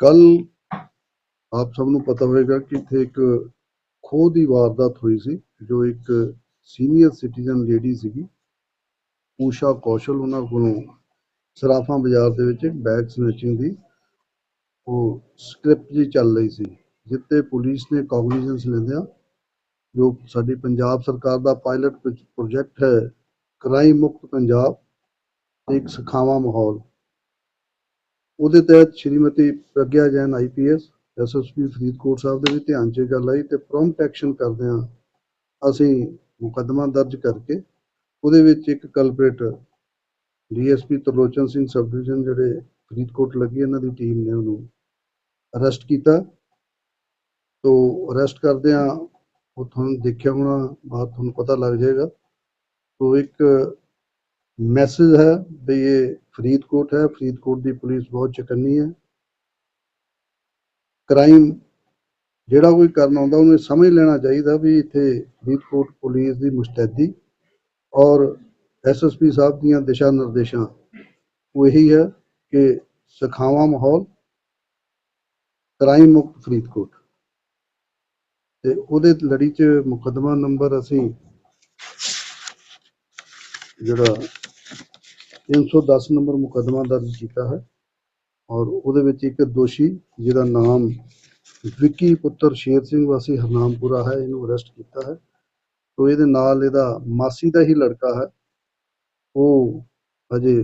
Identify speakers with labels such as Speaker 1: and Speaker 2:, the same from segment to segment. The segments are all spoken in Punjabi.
Speaker 1: ਕੱਲ ਆਪ ਸਭ ਨੂੰ ਪਤਾ ਹੋਵੇਗਾ ਕਿ ਇੱਥੇ ਇੱਕ ਖੋਹ ਦੀ ਵਾਰਦਾਤ ਹੋਈ ਸੀ, ਜੋ ਇੱਕ ਸੀਨੀਅਰ ਸਿਟੀਜ਼ਨ ਲੇਡੀ ਸੀਗੀ। ਊਸ਼ਾ ਕੌਸ਼ਲ ਉਹਨਾਂ ਕੋਲੋਂ ਸਰਾਫਾਂ ਬਾਜ਼ਾਰ ਦੇ ਵਿੱਚ ਬੈਗ ਸਨੈਚਿੰਗ ਦੀ ਉਹ ਸਕ੍ਰਿਪਟ ਜੀ ਚੱਲ ਰਹੀ ਸੀ ਜਿੱਤੇ ਪੁਲਿਸ ਨੇ ਕੌਗਨੀਜ਼ੈਂਸ ਲੈਂਦਿਆਂ ਜੋ ਸਾਡੀ ਪੰਜਾਬ ਸਰਕਾਰ ਦਾ ਪਾਇਲਟ ਪ੍ਰੋਜੈਕਟ ਹੈ, ਕ੍ਰਾਈਮ ਮੁਕਤ ਪੰਜਾਬ ਇੱਕ ਸਖਾਵਾ ਮਾਹੌਲ। ਉਹਦੇ ਤਹਿਤ ਸ਼੍ਰੀਮਤੀ ਪ੍ਰਗਿਆ ਜੈਨ ਆਈਪੀਐਸ ਐਸਐਸਪੀ ਫਰੀਦਕੋਟ ਸਾਹਿਬ ਦੇ ਵੀ ਧਿਆਨ 'ਚ ਇਹ ਗੱਲ ਆਈ ਤੇ ਪ੍ਰੋਮਪਟ ਐਕਸ਼ਨ ਕਰਦਿਆਂ ਅਸੀਂ ਮੁਕੱਦਮਾ ਦਰਜ ਕਰਕੇ। ਉਹਦੇ ਵਿੱਚ ਇੱਕ ਕਲਪਰੇਟ DSP Tarlochan Singh sub division ਜਿਹੜੇ ਫਰੀਦਕੋਟ ਲੱਗੀ, ਇਹਨਾਂ ਦੀ ਟੀਮ ਨੇ ਉਹਨੂੰ ਅਰੈਸਟ ਕੀਤਾ। ਤੋ ਅਰੈਸਟ ਕਰਦਿਆਂ ਉਹ ਤੁਹਾਨੂੰ ਦੇਖਿਆ ਹੋਣਾ, ਬਾਅਦ ਤੁਹਾਨੂੰ ਪਤਾ ਲੱਗ ਜਾਏਗਾ। ਤੋ ਇੱਕ ਮੈਸੇਜ ਹੈ ਵੀ ਇਹ ਫਰੀਦਕੋਟ ਹੈ, ਫਰੀਦਕੋਟ ਦੀ ਪੁਲਿਸ ਬਹੁਤ ਚਕੰਨੀ ਹੈ। ਕ੍ਰਾਈਮ ਜਿਹੜਾ ਕੋਈ ਕਰਨ ਆਉਂਦਾ ਉਹਨੂੰ ਸਮਝ ਲੈਣਾ ਚਾਹੀਦਾ ਵੀ ਇੱਥੇ ਫਰੀਦਕੋਟ ਪੁਲਿਸ ਦੀ ਮੁਸਤੈਦੀ ਔਰ ਐਸਐਸਪੀ ਸਾਹਿਬ ਦੀਆਂ ਦਿਸ਼ਾ ਨਿਰਦੇਸ਼ਾਂ। ਉਹ ਇਹੀ ਹੈ ਕਿ ਸਖਾਵਾ ਮਾਹੌਲ ਕ੍ਰਾਈਮ ਮੁਕਤ ਫਰੀਦਕੋਟ। ਤੇ ਉਹਦੇ ਲੜੀ 'ਚ ਮੁਕੱਦਮਾ ਨੰਬਰ ਅਸੀਂ ਜਿਹੜਾ 310 ਨੰਬਰ ਮੁਕੱਦਮਾ ਦਰਜ ਕੀਤਾ ਹੈ ਔਰ ਉਹਦੇ ਵਿੱਚ ਇੱਕ ਦੋਸ਼ੀ ਜਿਹਦਾ ਨਾਮ ਵਿੱਕੀ ਪੁੱਤਰ ਸ਼ੇਰ ਸਿੰਘ ਵਾਸੀ ਹਰਨਾਮਪੁਰਾ ਹੈ ਇਹਨੂੰ ਅਰੈਸਟ ਕੀਤਾ ਹੈ। ਤੋ ਇਹਦੇ ਨਾਲ ਇਹਦਾ ਮਾਸੀ ਦਾ ਹੀ ਲੜਕਾ ਹੈ। ਉਹ ਅਜੇ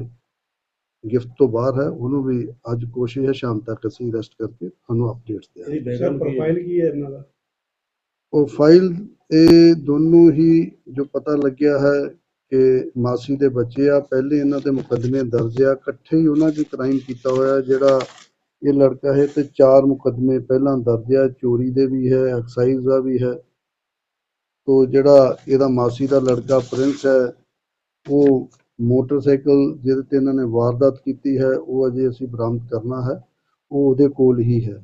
Speaker 1: ਗਿਫਟ ਤੋਂ ਬਾਹਰ ਹੈ ਉਹਨੂੰ ਵੀ ਅੱਜ ਕੋਸ਼ਿਸ਼ ਹੈ ਸ਼ਾਮ ਤੱਕ ਅਸੀਂ ਅਰੈਸਟ ਕਰਕੇ ਤੁਹਾਨੂੰ ਅਪਡੇਟਸ
Speaker 2: ਇਹਦੀ
Speaker 3: ਸਰ
Speaker 2: ਬੈਕਗ੍ਰਾਉਂਡ ਕੀ ਹੈ?
Speaker 3: ਪ੍ਰੋਫਾਈਲ ਕੀ ਹੈ ਇਹਨਾਂ ਦਾ?
Speaker 1: ਉਹ ਫਾਈਲ ਇਹ ਦੋਨੋਂ ਹੀ ਜੋ ਪਤਾ ਲੱਗਿਆ ਹੈ ਕਿ ਮਾਸੀ ਦੇ ਬੱਚੇ ਆ, ਪਹਿਲੇ ਇਹਨਾਂ ਦੇ ਮੁਕੱਦਮੇ ਦਰਜ ਆ, ਇਕੱਠੇ ਹੀ ਉਹਨਾਂ 'ਚ ਕ੍ਰਾਈਮ ਕੀਤਾ ਹੋਇਆ ਜਿਹੜਾ ਇਹ ਲੜਕਾ ਹੈ ਤੇ ਚਾਰ ਮੁਕੱਦਮੇ ਪਹਿਲਾਂ ਦਰਜ ਆ, ਚੋਰੀ ਦੇ ਵੀ ਹੈ ਐਕਸਾਈਜ਼ ਦਾ ਵੀ ਹੈ। ਤੋ ਜਿਹੜਾ ਇਹਦਾ ਮਾਸੀ ਦਾ ਲੜਕਾ ਪ੍ਰਿੰਸ ਹੈ, ਉਹ ਮੋਟਰਸਾਈਕਲ ਜਿਹਦੇ ਤੇ ਇਹਨਾਂ ਨੇ ਵਾਰਦਾਤ ਕੀਤੀ ਹੈ, ਉਹ ਅਜੇ ਅਸੀਂ ਬਰਾਮਦ ਕਰਨਾ ਹੈ, ਉਹ ਉਹਦੇ ਕੋਲ ਹੀ ਹੈ।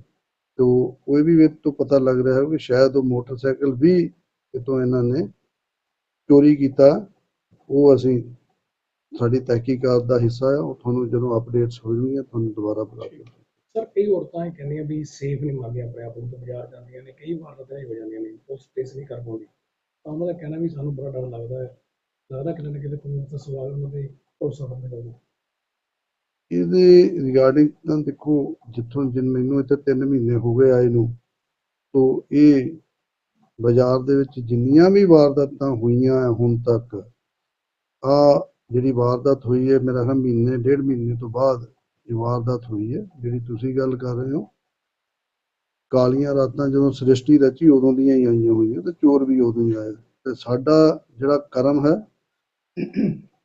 Speaker 1: ਤੋ ਉਹ ਵੀ ਇਹ ਤੋਂ ਪਤਾ ਲੱਗ ਰਿਹਾ ਹੈ ਕਿ ਸ਼ਾਇਦ ਉਹ ਮੋਟਰਸਾਈਕਲ ਵੀ ਕਿਤੋਂ ਇਹਨਾਂ ਨੇ ਚੋਰੀ ਕੀਤਾ। ਉਹ ਅਸੀਂ ਸਾਡੀ ਤਹਿਕੀਕਾਤ ਦਾ ਹਿੱਸਾ ਹੈ ਉਹ ਤੁਹਾਨੂੰ ਜਦੋਂ ਅਪਡੇਟਸ ਹੋ ਜਾਣਗੀਆਂ ਤੁਹਾਨੂੰ ਦੁਬਾਰਾ ਬੁਲਾ ਕੇ
Speaker 3: ਸਰ ਕਈ ਔਰਤਾਂ ਇਹ ਕਹਿੰਦੀਆਂ ਵੀ ਸੇਫ ਨਹੀਂ ਮੰਨਦੀਆਂ ਆਪਣੇ ਆਪ ਨੂੰ ਤੇ ਬਾਜ਼ਾਰ ਜਾਂਦੀਆਂ ਨੇ ਕਈ ਵਾਰਦਾਤਾਂ ਹੀ ਹੋ ਜਾਂਦੀਆਂ ਨੇ ਉਹ ਸਪੇਸ ਨਹੀਂ ਕਰ ਪਾਉਂਦੀ। ਤਾਂ ਉਹਨਾਂ ਦਾ ਕਹਿਣਾ ਵੀ ਸਾਨੂੰ ਬੜਾ ਡਰ ਲੱਗਦਾ ਹੈ। ਲੱਗਦਾ ਕਿਤੇ ਨਾ ਕਿਤੇ ਕੋਈ ਤਾਂ ਸਵਾਲ ਉਹਨਾਂ ਦੇ ਭਰੋਸਾ ਕਰਨ ਦਾ
Speaker 1: ਇਹਦੇ ਰਿਗਾਰਡਿੰਗ ਤਾਂ ਦੇਖੋ ਜਿੱਥੋਂ ਜਿਨ ਮੈਨੂੰ ਇੱਥੇ 3 ਮਹੀਨੇ ਹੋ ਗਏ ਆਏ ਨੂੰ ਤੋ ਇਹ ਬਾਜ਼ਾਰ ਦੇ ਵਿੱਚ ਜਿੰਨੀਆਂ ਵੀ ਵਾਰਦਾਤਾਂ ਹੋਈਆਂ ਹੁਣ ਤੱਕ ਆ ਜਿਹੜੀ ਵਾਰਦਾਤ ਹੋਈ ਹੈ ਮੇਰਾ ਖਿਆਲ ਮਹੀਨੇ ਡੇਢ ਮਹੀਨੇ ਤੋਂ ਬਾਅਦ ਇਹ ਵਾਰਦਾਤ ਹੋਈ ਹੈ ਜਿਹੜੀ ਤੁਸੀਂ ਗੱਲ ਕਰ ਰਹੇ ਹੋ। ਕਾਲੀਆਂ ਰਾਤਾਂ ਜਦੋਂ ਸ੍ਰਿਸ਼ਟੀ ਰਚੀ ਉਦੋਂ ਦੀਆਂ ਹੀ ਆਈਆਂ ਹੋਈਆਂ ਤੇ ਚੋਰ ਵੀ ਉਦੋਂ ਹੀ ਆਏ। ਤੇ ਸਾਡਾ ਜਿਹੜਾ ਕਰਮ ਹੈ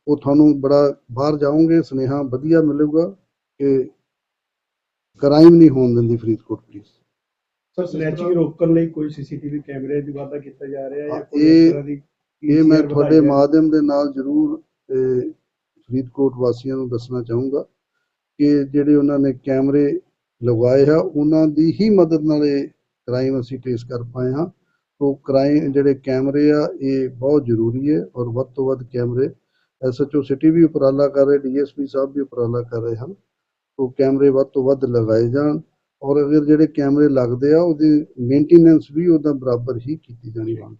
Speaker 1: ਉਹ ਤੁਹਾਨੂੰ ਬੜਾ ਬਾਹਰ ਜਾਓਗੇ ਸੁਨੇਹਾ ਵਧੀਆ ਮਿਲੂਗਾ ਕਿ ਕ੍ਰਾਈਮ ਨਹੀਂ ਹੋਣ ਦਿੰਦੀ ਫਰੀਦਕੋਟ ਪੁਲਿਸ।
Speaker 3: ਸਰ ਸਨੈਚਿੰਗ ਰੋਕਣ ਲਈ ਕੋਈ ਸੀਸੀਟੀਵੀ ਕੈਮਰੇ ਦੀ ਵਾਧਾ ਕੀਤਾ ਜਾ ਰਿਹਾ ਹੈ ਜਾਂ ਕੋਈ ਇਸ ਤਰ੍ਹਾਂ ਦੀ
Speaker 1: ਇਹ ਮੈਂ ਤੁਹਾਡੇ? ਮਾਧਿਅਮ ਦੇ ਨਾਲ ਜ਼ਰੂਰ ਫਰੀਦਕੋਟ ਵਾਸੀਆਂ ਨੂੰ ਦੱਸਣਾ ਚਾਹੂੰਗਾ ਕਿ ਜਿਹੜੇ ਉਹਨਾਂ ਨੇ ਕੈਮਰੇ ਲਗਵਾਏ ਆ ਉਹਨਾਂ ਦੀ ਹੀ ਮਦਦ ਨਾਲ ਇਹ ਕ੍ਰਾਈਮ ਅਸੀਂ ਟ੍ਰੇਸ ਕਰ ਪਾਏ ਹਾਂ। ਤੋਂ ਕ੍ਰਾਈਮ ਜਿਹੜੇ ਕੈਮਰੇ ਆ ਇਹ ਬਹੁਤ ਜ਼ਰੂਰੀ ਹੈ ਔਰ ਵੱਧ ਤੋਂ ਵੱਧ ਕੈਮਰੇ ਐਸਐਚਓ ਸਿਟੀ ਵੀ ਉਪਰਾਲਾ ਕਰ ਰਹੇ ਡੀਐਸਪੀ ਸਾਹਿਬ ਵੀ ਉਪਰਾਲਾ ਕਰ ਰਹੇ ਹਨ। ਤੋਂ ਕੈਮਰੇ ਵੱਧ ਤੋਂ ਵੱਧ ਲਗਾਏ ਜਾਣ ਔਰ ਅਗਰ ਜਿਹੜੇ ਕੈਮਰੇ ਲੱਗਦੇ ਆ ਉਹਦੀ ਮੇਨਟੇਨੈਂਸ ਵੀ ਉਹਦਾ ਬਰਾਬਰ ਹੀ ਕੀਤੀ ਜਾਣੀ
Speaker 4: ਨੂੰ